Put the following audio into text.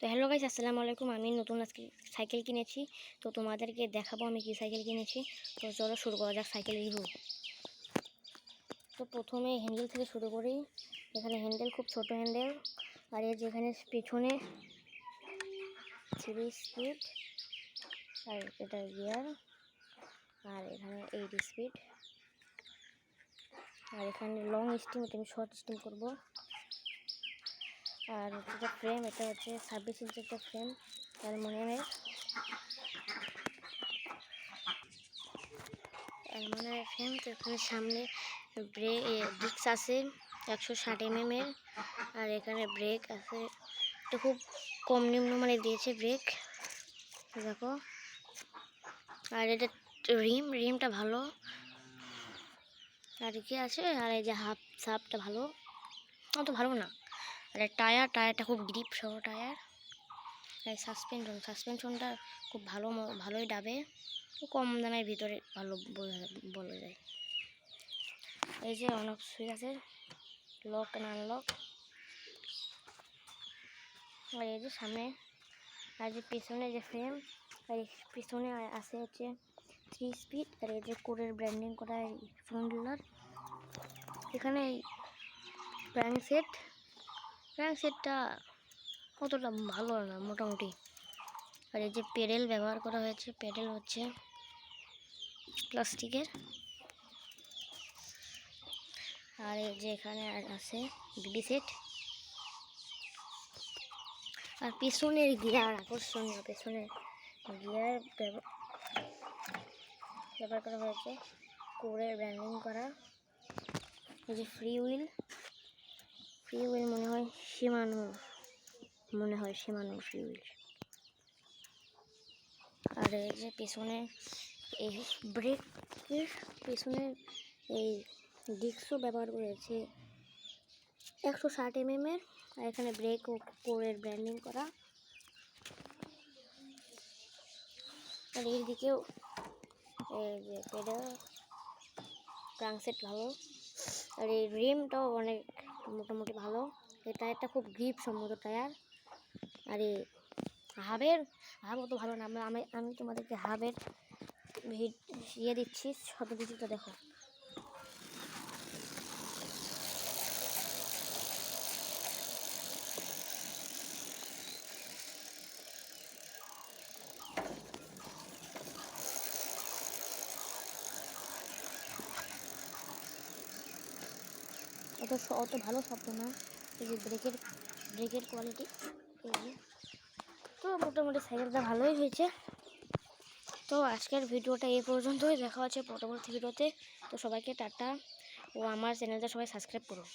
তো hello guys, আসসালামু আলাইকুম। আমি নতুন আজকে সাইকেল কিনেছি। তো তোমাদেরকে দেখাবো আমি কি সাইকেল কিনেছি। তো চলো শুরু করা যাক সাইকেল রিভিউ তো প্রথমে হ্যান্ডেল থেকে শুরু করি। এখানে হ্যান্ডেল খুব ছোট হ্যান্ডেল আর এর যেখানে পেছনে থ্রি স্পিড আর এটা গিয়ার আর এখানে এইট স্পিড আর এখানে লং স্টিম আমি শর্ট স্টিম করব। আর যেটা ফ্রেম এটা হচ্ছে ছাব্বিশ ইঞ্চি একটা ফ্রেম অ্যালমোনিয়ামের অ্যালমোনিয়ামের ফ্রেম তো এখানে সামনে ব্রেক ডিক্স আছে একশো ষাট এম এর, আর এখানে ব্রেক আছে। এটা খুব কম নিম্ন মানে দিয়েছে ব্রেক দেখো। আর এটা রিম রিমটা ভালো। আর কি আছে? আর এই যে হাফ সাপটা ভালো। অত ভালো না। আর টায়ার, টায়ারটা খুব গ্রিপ সহ টায়ার। আর সাসপেনশন সাসপেনশনটা খুব ভালো ভালোই ডাবে। কম দামের ভিতরে ভালো বলা যায় এই যে অনেক সুইচ আছে লক অ্যান্ড আনলক আর এই যে সামনে, আর যে পিছনে যে ফ্রেম আর পিছনে আছে হচ্ছে থ্রি স্পিড আর এই যে কোরের ব্র্যান্ডিং করা ফ্রন্ট ডিলার এখানে প্যাং সেট প্যাং সেটটা অতটা ভালো না, মোটামুটি। আর এই যে পেডেল ব্যবহার করা হয়েছে পেডেল হচ্ছে প্লাস্টিকের। আর এই যে এখানে আছে বিবি সেট। আর পিছনের গিয়ার, আকর্ষণীয় পেছনে গিয়ার ব্যব- ব্যবহার করা হয়েছে। কোরের ব্র্যান্ডিং করা। এই যে ফ্রি হুইল। ফ্রি হুইল মনে হয় সীমানো, মনে হয় সীমানো ফ্রি হুইল আর এই যে পেছনে এই ব্রেকের পেছনে এই ডিস্কও ব্যবহার করেছে। একশো ষাট এম এর, আর এখানে ব্রেক ও কোরের ব্র্যান্ডিং করা। আর এই দিকেও এই যে পেডাল সেট ভালো। আর এই রিমটাও অনেক মোটামুটি ভালো। এই টায়ারটা খুব গ্রিপ সম্মত টায়ার। আরে, হাবের? হাব অত ভালো না। আমি- আমি তোমাদেরকে হাবের ইয়ে দিচ্ছি সব কিছুটা দেখো। অত অত ভালো শব্দ না। এই যে ব্রেকের ব্রেকের কোয়ালিটি তো মোটামুটি সাইকেলটা ভালোই হয়েছে। তো আজকের ভিডিওটা এই পর্যন্তই। দেখা হচ্ছে পরবর্তী ভিডিওতে। তো সবাইকে টাটা। ও আমার চ্যানেলটা সবাই সাবস্ক্রাইব করুন